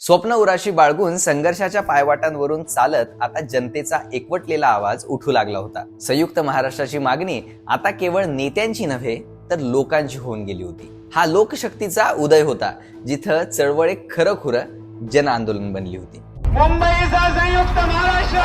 स्वप्न उराशी बाळगून संघर्षाच्या पायवाटांवरून चालत आता जनतेचा एकवटलेला आवाज उठू लागला होता. संयुक्त महाराष्ट्राची मागणी आता केवळ नेत्यांची नव्हे तर लोकांची होऊन गेली होती. हा लोकशक्तीचा उदय होता जिथं चळवळ एक खरंखुरं जन आंदोलन बनली होती. मुंबईचा संयुक्त महाराष्ट्र!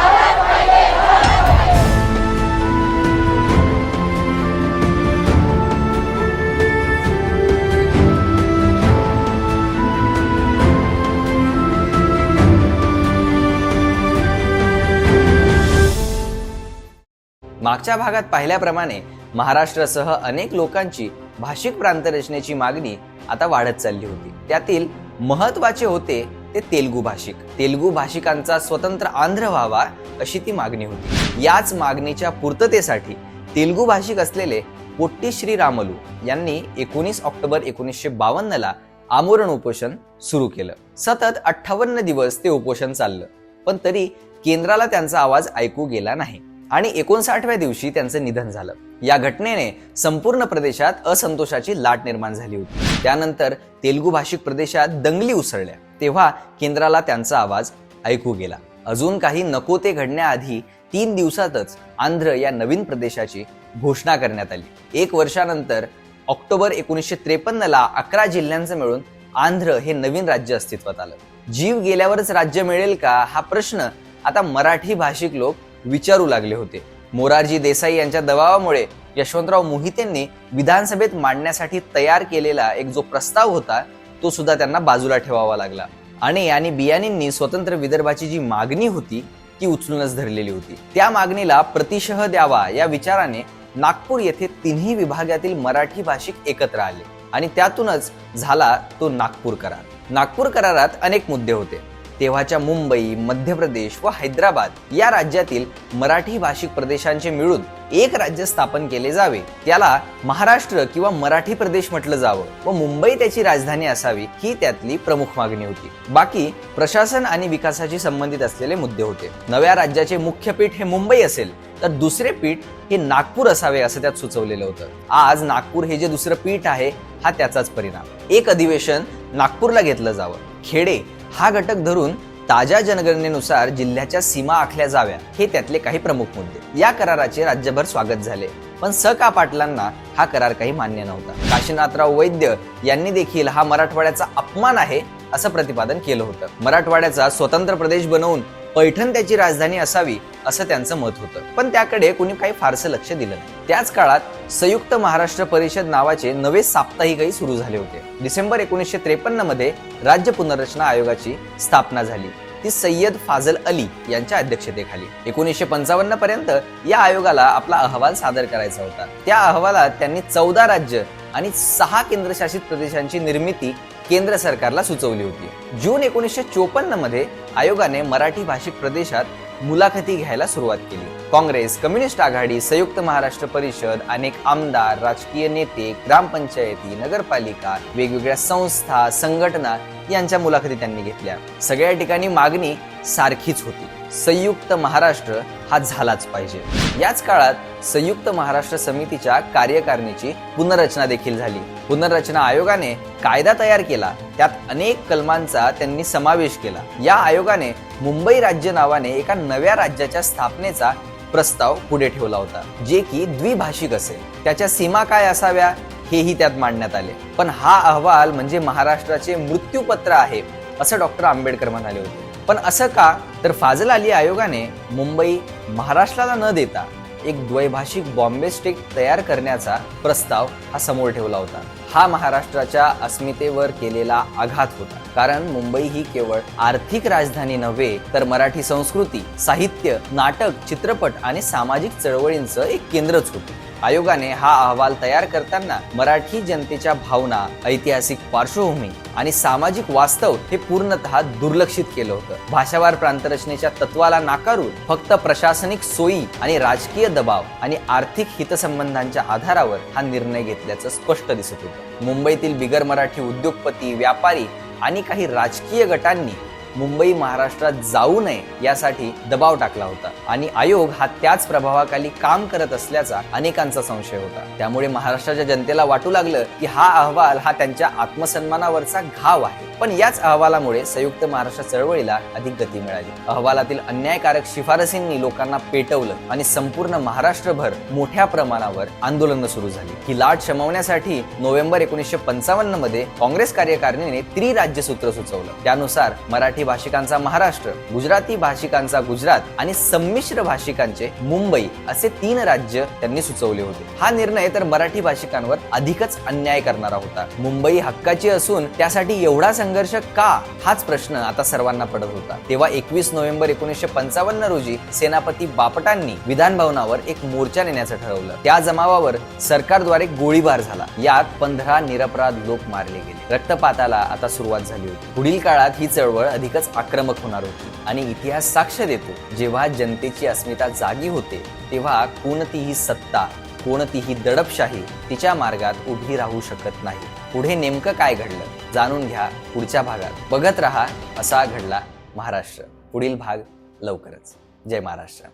मागच्या भागात पाहिल्याप्रमाणे महाराष्ट्रासह अनेक लोकांची भाषिक प्रांतरचनेची मागणी आता वाढत चालली होती. त्यातील महत्त्वाचे होते ते तेलगू भाषिक. तेलगू भाषिकांचा स्वतंत्र आंध्र व्हावा अशी ती मागणी होती. याच मागणीच्या पूर्ततेसाठी तेलगू भाषिक असलेले पोट्टी श्रीरामलू यांनी एकोणीस ऑक्टोबर एकोणीसशे बावन्न ला आमोरण उपोषण सुरू केलं. सतत अठ्ठावन्न दिवस ते उपोषण चाललं. पण तरी केंद्राला त्यांचा आवाज ऐकू गेला नाही. आणि एकोणसाठव्या दिवशी त्यांचं निधन झालं. या घटनेने संपूर्ण प्रदेशात असंतोषाची लाट निर्माण झाली होती. त्यानंतर तेलुगू भाषिक प्रदेशात दंगली उसळल्या. तेव्हा केंद्राला त्यांचा आवाज ऐकू गेला. अजून काही नको ते घडण्याआधी तीन दिवसातच आंध्र या नवीन प्रदेशाची घोषणा करण्यात आली. एक वर्षानंतर ऑक्टोबर एकोणीसशे त्रेपन्नला अकरा जिल्ह्यांचं मिळून आंध्र हे नवीन राज्य अस्तित्वात आलं. जीव गेल्यावरच राज्य मिळेल का? हा प्रश्न आता मराठी भाषिक लोक विचारू लागले होते. मोरारजी देसाई यांच्या दबावामुळे यशवंतराव मोहितेंनी विधानसभेत मांडण्यासाठी तयार केलेला एक जो प्रस्ताव होता तो सुद्धा त्यांना बाजूला ठेवावा लागला. आणि आणि बियाणींनी स्वतंत्र विदर्भाची जी मागणी होती ती उचलूनच धरलेली होती. त्या मागणीला प्रतिशह द्यावा या विचाराने नागपूर येथे तिन्ही विभागातील मराठी भाषिक एकत्र आले. आणि त्यातूनच झाला तो नागपूर करार. नागपूर करारात अनेक मुद्दे होते. तेव्हाच्या मुंबई मध्य प्रदेश व हैदराबाद या राज्यातील मराठी भाषिक प्रदेशांचे मिळून एक राज्य स्थापन केले जावे. त्याला महाराष्ट्र किंवा मराठी प्रदेश म्हटलं जावं व मुंबई त्याची राजधानी असावी ही त्यातली प्रमुख मागणी होती. बाकी प्रशासन आणि विकासाशी संबंधित असलेले मुद्दे होते. नव्या राज्याचे मुख्य पीठ हे मुंबई असेल तर दुसरे पीठ हे नागपूर असावे असं त्यात सुचवलेलं होतं. आज नागपूर हे जे दुसरं पीठ आहे हा त्याचाच परिणाम. एक अधिवेशन नागपूरला घेतलं जावं. खेडे हा घटक धरून ताज्या जनगणनेनुसार जिल्ह्याच्या सीमा आखल्या जाव्या हे त्यातले काही प्रमुख मुद्दे. या कराराचे राज्यभर स्वागत झाले. पण स का पाटलांना हा करार काही मान्य नव्हता. काशीनाथराव वैद्य यांनी देखील हा मराठवाड्याचा अपमान आहे असं प्रतिपादन केलं होतं. मराठवाड्याचा स्वतंत्र प्रदेश बनवून पैठण त्याची राजधानी असावी असं त्यांचं मत होतं. पण त्याकडे कुणी काही फारसं लक्ष दिलं नाही. त्याच काळात संयुक्त महाराष्ट्र परिषद नावाचे नवे साप्ताहिकही सुरू झाले होते. डिसेंबर एकोणीसशे त्रेपन्नमध्ये राज्य पुनर्रचना आयोगाची स्थापना झाली. ती सय्यद फाजल अली यांच्या अध्यक्षतेखाली. एकोणीसशे पंचावन्न पर्यंत या आयोगाला आपला अहवाल सादर करायचा होता. त्या अहवालात त्यांनी चौदा राज्य आणि सहा केंद्रशासित प्रदेशांची निर्मिती केंद्र सरकारला सुचवली होती. जून एकोणीसशे चोपन्नमध्ये आयोगाने मराठी भाषिक प्रदेशात मुलाखती घ्यायला सुरुवात केली. काँग्रेस कम्युनिस्ट आघाडी संयुक्त महाराष्ट्र परिषद अनेक आमदार राजकीय नेते ग्रामपंचायती नगरपालिका वेगवेगळ्या संस्था संघटना यांच्या मुलाखती त्यांनी घेतल्या. सगळ्या ठिकाणी मागणी सारखीच होती. संयुक्त महाराष्ट्र हा झालाच पाहिजे. याच काळात संयुक्त महाराष्ट्र समितीच्या कार्यकारिणीची पुनर्रचना देखील झाली. पुनर्रचना आयोगाने कायदा तयार केला. त्यात अनेक कलमांचा त्यांनी समावेश केला. या आयोगाने मुंबई राज्य नावाने एका नव्या राज्याच्या स्थापनेचा प्रस्ताव पुढे ठेवला होता जे की द्विभाषिक असेल. त्याच्या सीमा काय असाव्या हेही त्यात मांडण्यात आले. पण हा अहवाल म्हणजे महाराष्ट्राचे मृत्यूपत्र आहे असं डॉक्टर आंबेडकर म्हणाले होते. पण असं का? तर फाजल अली आयोगाने मुंबई महाराष्ट्राला न देता एक द्वैभाषिक बॉम्बे स्टेट तयार करण्याचा प्रस्ताव हा समोर ठेवला होता. हा महाराष्ट्राच्या अस्मितेवर केलेला आघात होता. कारण मुंबई ही केवळ आर्थिक राजधानी नव्हे तर मराठी संस्कृती साहित्य नाटक चित्रपट आणि सामाजिक चळवळींचं एक केंद्रच होते. आयोगाने हा अहवाल तयार करताना मराठी जनतेच्या भावना ऐतिहासिक पार्श्वभूमी आणि सामाजिक वास्तव हे पूर्णतः दुर्लक्षित केलं होतं. भाषावार प्रांतरचनेच्या तत्वाला नाकारून फक्त प्रशासनिक सोयी आणि राजकीय दबाव आणि आर्थिक हितसंबंधांच्या आधारावर हा निर्णय घेतल्याचं स्पष्ट दिसत होतं. मुंबईतील बिगर मराठी उद्योगपती व्यापारी आणि काही राजकीय गटांनी मुंबई महाराष्ट्रात जाऊ नये यासाठी दबाव टाकला होता. आणि आयोग हा त्याच प्रभावाखाली काम करत असल्याचा अनेकांचा संशय होता. त्यामुळे महाराष्ट्राच्या जनतेला वाटू लागलं की हा अहवाल हा त्यांच्या आत्मसन्मानावरचा घाव आहे. पण याच अहवालामुळे संयुक्त महाराष्ट्र चळवळीला अधिक गती मिळाली. अहवालातील अन्यायकारक शिफारसींनी लोकांना पेटवलं आणि संपूर्ण महाराष्ट्रभर मोठ्या प्रमाणावर आंदोलनं सुरू झाली. ही लाट शमवण्यासाठी नोव्हेंबर एकोणीसशे पंचावन्नमध्ये काँग्रेस कार्यकारिणीने त्रिराज्य सूत्र सुचवलं. त्यानुसार मराठी भाषिकांचा महाराष्ट्र गुजराती भाषिकांचा गुजरात आणि संमिश्र भाषिकांचे मुंबई असे तीन राज्य त्यांनी सुचवले होते. हा निर्णय तर मराठी भाषिकांवर अधिकच अन्याय करणारा होता. मुंबई हक्काची असून त्यासाठी एवढा संघर्ष का? हाच प्रश्न आता सर्वांना पडत होता. तेव्हा एकवीस नोव्हेंबर एकोणीसशे पंचावन्न रोजी सेनापती बापटांनी विधान भवनावर एक मोर्चा नेण्याचं ठरवलं. त्या जमावावर सरकारद्वारे गोळीबार झाला. यात पंधरा निरपराध लोक मारले गेले. रक्तपाताला आता सुरुवात झाली होती. पुढील काळात ही चळवळ अधिकच आक्रमक होणार होती. आणि इतिहास साक्ष देतो जेव्हा जनतेची अस्मिता जागी होते तेव्हा कोणतीही सत्ता कोणतीही दडपशाही तिच्या मार्गात उभी राहू शकत नाही. पुढे नेमकं काय घडलं जाणून घ्या पुढच्या भागात. बघत रहा असा घडला महाराष्ट्र. पुढील भाग लवकरच. जय महाराष्ट्र.